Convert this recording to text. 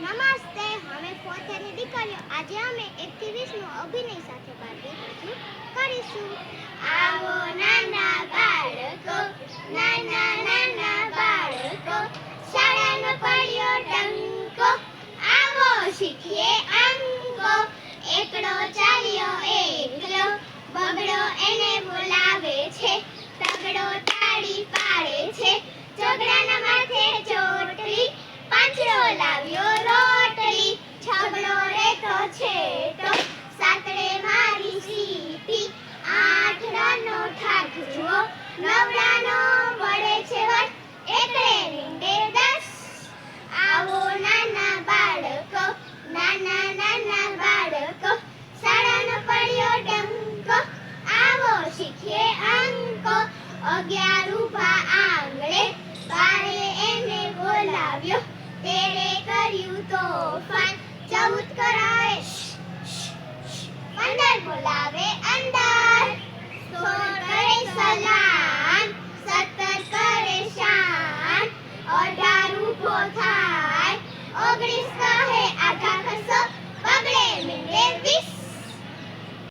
નમસ્તે અમે ફોર્થની દીકરીઓ, આજે અમે એકથી અભિનય સાથે રજૂ કરીશું. આવો નાના બાળકો, નાના નાના બાળકો, શાળાનો પડ્યો ડંકો આવો શીખીએ અંકો. એકડો ચાલ્યો એકલો બગડો એને બોલાવે છે. તગડો તાળી પાડે છે. ચોગડાના તેણે કર્યું તોફાન ચૌદ કરાવે પંદર બોલાવે અંદર સોળ કરે સલામ. સત્તર કરે શાન. અઢાર ઊભો થાય. ઓગણીસ કહે આઘા ખસો. પગડે મિલે વીસ.